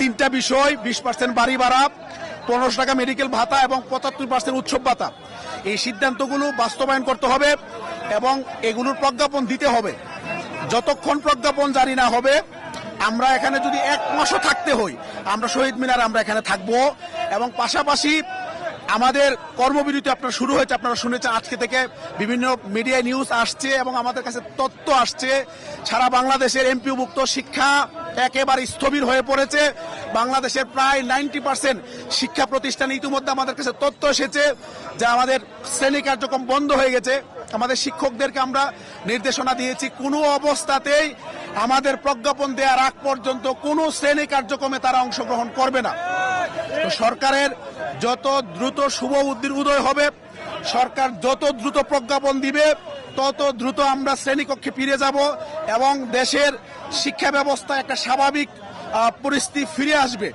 তিনটা বিষয়, বিশ পার্সেন্ট বাড়ি ভাড়া, পনেরোশো টাকা মেডিকেল ভাতা এবং পঁচাত্তর পার্সেন্ট উৎসব ভাতা। এই সিদ্ধান্তগুলো বাস্তবায়ন করতে হবে এবং এগুলোর প্রজ্ঞাপন দিতে হবে। যতক্ষণ প্রজ্ঞাপন জারি না হবে, আমরা এখানে যদি এক মাসও থাকতে হই, আমরা শহীদ মিনার আমরা এখানে থাকব এবং পাশাপাশি আমাদের কর্মবিরতি আপনার শুরু হয়েছে, আপনারা শুনেছেন আজকে থেকে বিভিন্ন মিডিয়ায় নিউজ আসছে এবং আমাদের কাছে তথ্য আসছে। সারা বাংলাদেশের এমপিভুক্ত শিক্ষা একেবারে স্থবির হয়ে পড়েছে। বাংলাদেশের প্রায় নাইনটি পার্সেন্ট শিক্ষা প্রতিষ্ঠান ইতিমধ্যে আমাদের কাছে তথ্য এসেছে যে আমাদের শ্রেণি কার্যক্রম বন্ধ হয়ে গেছে। আমাদের শিক্ষকদেরকে আমরা নির্দেশনা দিয়েছি, কোনো অবস্থাতেই আমাদের প্রজ্ঞাপন দেওয়ার আগ পর্যন্ত কোনো শ্রেণি কার্যক্রমে তারা অংশগ্রহণ করবে না। তো সরকারের যত দ্রুত শুভ উদ্দির উদয় হবে, সরকার যত দ্রুত প্রজ্ঞাপন দিবে, তত দ্রুত আমরা শ্রেণীকক্ষে ফিরে যাব এবং দেশের শিক্ষা ব্যবস্থা একটা স্বাভাবিক পরিস্থিতি ফিরে আসবে।